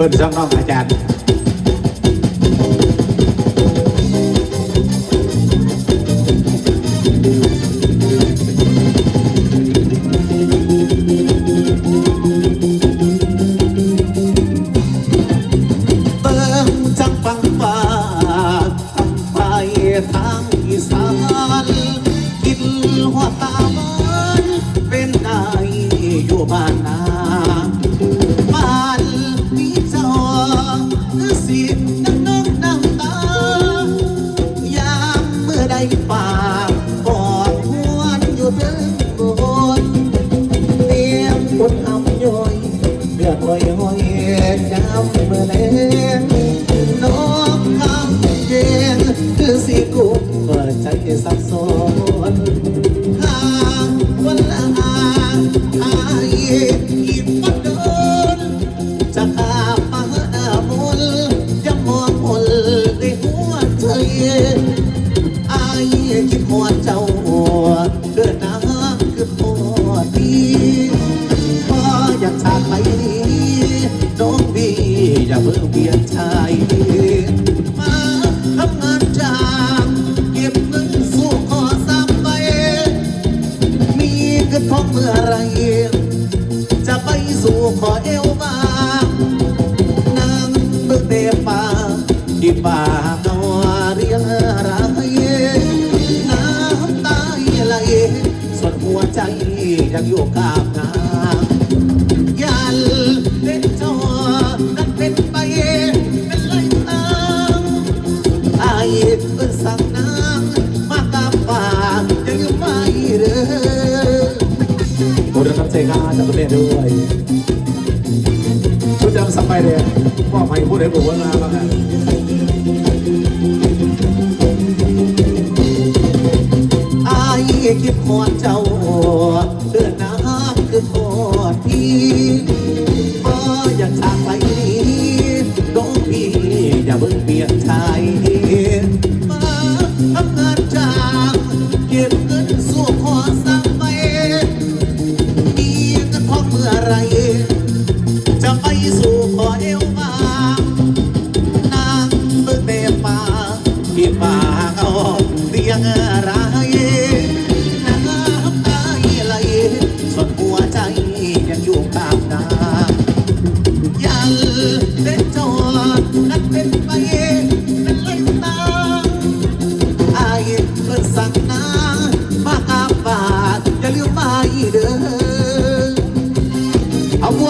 ชิญช่องน้องอาจารย์ งน้องคำเย็นคือสีกุมเปิดใจสับสน อย่าเพิ่งเปลี่ยนชายเดือมาทำงานจางเก็บเงินสู้ขอสามใบมีเงินทองเมื่อไรจะไปสู่ขอเอวบานางเบิกเดป่าที่ป่าเอาเรียงรายน้ำตาไหลส่วนหัวใจยังอยู่กับนางยันเป็นจอ ขอบคุณครับเซกาจากประเทศด้วยชุดดำสไปเดอร์มอบให้ผู้ใดบุกมาบ้างนะอายคิดหอดเจ้าเดือนน้ำคือโคตรพี่พออยากจากไปนี้น้องพี่อย่าเพิ่งเปลี่ยนชายมาทำงานจ้างเก็บเงินสู้ขอสั่งไป สู่ขอเอวบานางเบื่อเตปาที่ป่าเอาเรียง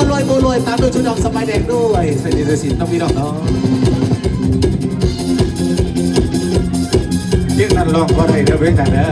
วลอยบัวลอยตามด้วยชุดดอกสไปแดงด้วยเสด็จสิต้องมีดอกเนาะเรื่องนั้นลองก็ได้เด้อเว้ยแต่เด้อ